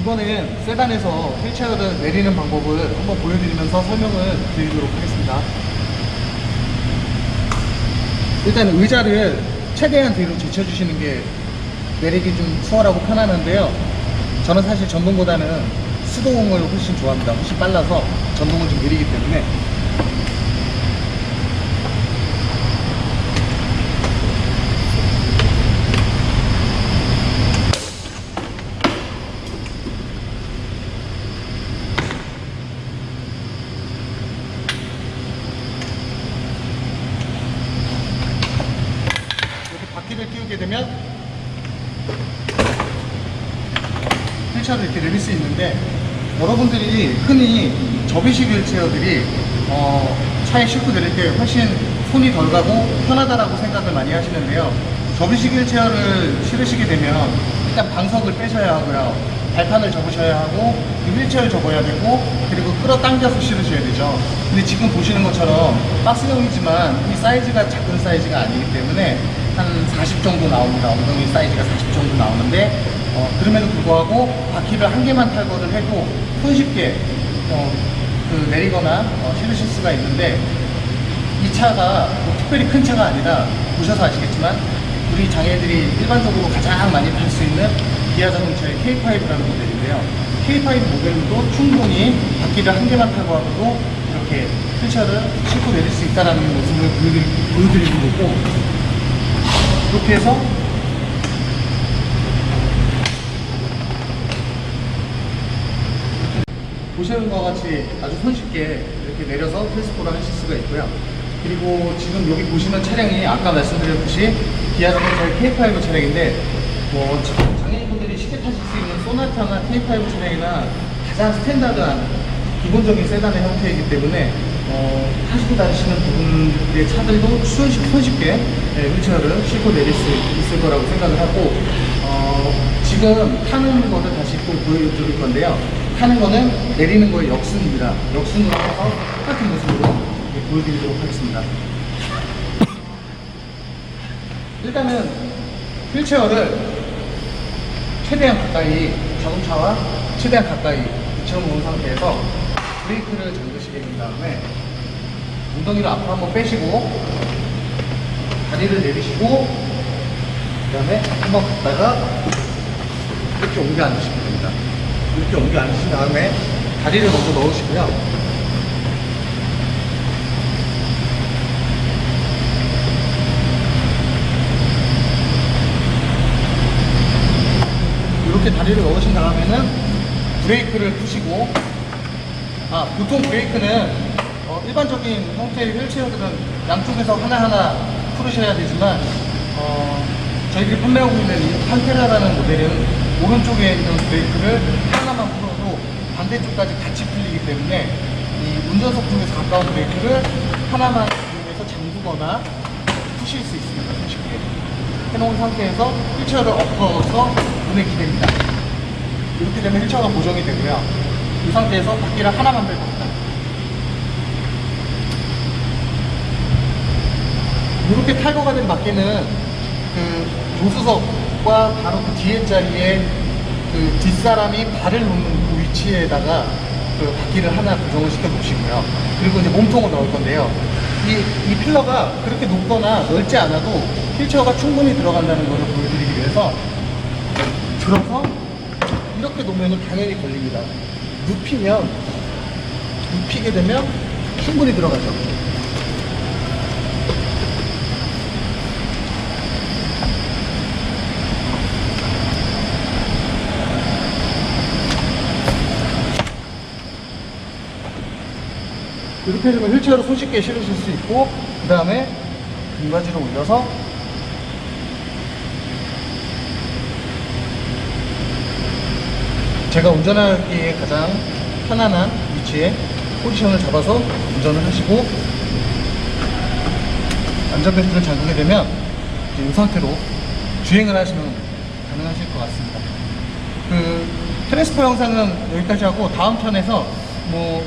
이번엔 세단에서 휠체어를 내리는 방법을 한번 보여드리면서 설명을 드리도록 하겠습니다. 일단 의자를 최대한 뒤로 제쳐주시는 게 내리기 좀 수월하고 편안한데요. 저는 사실 전동보다는 수동을 훨씬 좋아합니다. 훨씬 빨라서 전동은 좀 느리기 때문에 바퀴를 띄우게 되면 휠체어를 이렇게 내릴 수 있는데 여러분들이 흔히 접이식 휠체어들이 어, 차에 싣고 내릴 때 훨씬 손이 덜 가고 편하다라고 생각을 많이 하시는데요. 접이식 휠체어를 실으시게 되면 일단 방석을 빼셔야 하고요. 발판을 접으셔야 하고 이 휠체어를 접어야 되고 그리고 끌어당겨서 실으셔야 되죠. 근데 지금 보시는 것처럼 박스형이지만 이 사이즈가 작은 사이즈가 아니기 때문에 한 40 정도 나옵니다. 엉덩이 사이즈가 40 정도 나오는데 어, 그럼에도 불구하고 바퀴를 한 개만 탈거를 해도 손쉽게 어, 그 내리거나 어, 실으실 수가 있는데 이 차가 뭐 특별히 큰 차가 아니라 보셔서 아시겠지만 우리 장애들이 일반적으로 가장 많이 탈 수 있는 기아 자동차의 K5라는 모델인데요. K5 모델도 충분히 바퀴를 한 개만 탈거 하고도 이렇게 휠체어를 싣고 내릴 수 있다는 모습을 보여드리, 보여드리는 거고 이렇게 해서 보시는 것 같이 아주 손쉽게 이렇게 내려서 필스포를 하실 수가 있고요. 그리고 지금 여기 보시는 차량이 아까 말씀드렸듯이 기아 자동차의 K5 차량인데 뭐 자- 장애인분들이 쉽게 타실 수 있는 소나타나 K5 차량이나 가장 스탠다드한 기본적인 세단의 형태이기 때문에 어, 타시고 다니시는 부분의 차들도 손쉽, 손쉽게 네, 휠체어를 싣고 내릴 수 있을 거라고 생각을 하고 어, 지금 타는 거를 다시 또 보여드릴 건데요. 타는 거는 내리는 거의 역순입니다. 역순으로 해서 똑같은 모습으로 이렇게 보여드리도록 하겠습니다. 일단은 휠체어를 최대한 가까이 자동차와 최대한 가까이 붙여놓은 상태에서 브레이크를 잠그시게 된 다음에 엉덩이를 앞으로 한번 빼시고 다리를 내리시고 그 다음에 한번 갔다가 이렇게 옮겨 앉으시면 됩니다. 이렇게 옮겨 앉으신 다음에 다리를 먼저 넣으시고요. 이렇게 다리를 넣으신 다음에는 브레이크를 푸시고 아 보통 브레이크는 어, 일반적인 형태의 휠체어들은 양쪽에서 하나하나 풀으셔야 되지만 어, 저희들이 판매하고 있는 이 판테라라는 모델은 오른쪽에 있는 브레이크를 하나만 풀어도 반대쪽까지 같이 풀리기 때문에 이 운전석 중에서 가까운 브레이크를 하나만 이용해서 잠그거나 푸실 수 있습니다 쉽게. 해놓은 상태에서 휠체어를 엎어서 운행이 됩니다. 이렇게 되면 휠체어가 고정이 되고요 이 상태에서 바퀴를 하나만 뺄 겁니다 이렇게 탈거가 된 바퀴는 그 조수석과 바로 그 뒤에 자리에 그 뒷사람이 발을 놓는 그 위치에다가 그 바퀴를 하나 고정을 시켜 놓으시고요. 그리고 이제 몸통을 넣을 건데요. 이, 이 필러가 그렇게 높거나 넓지 않아도 휠체어가 충분히 들어간다는 것을 보여드리기 위해서 들어서 이렇게 놓으면 당연히 걸립니다. 눕히면, 눕히게 되면 충분히 들어가죠. 이렇게 해주면 휠체어로 손쉽게 실으실 수 있고 그 다음에 등받이를 올려서 제가 운전하기에 가장 편안한 위치에 포지션을 잡아서 운전을 하시고 안전벨트를 잠그게 되면 이 상태로 주행을 하시면 가능하실 것 같습니다. 그 트랜스포 영상은 여기까지 하고 다음 편에서 뭐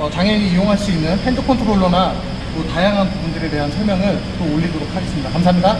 어, 장애인이 이용할 수 있는 핸드 컨트롤러나 또 다양한 부분들에 대한 설명을 또 올리도록 하겠습니다. 감사합니다.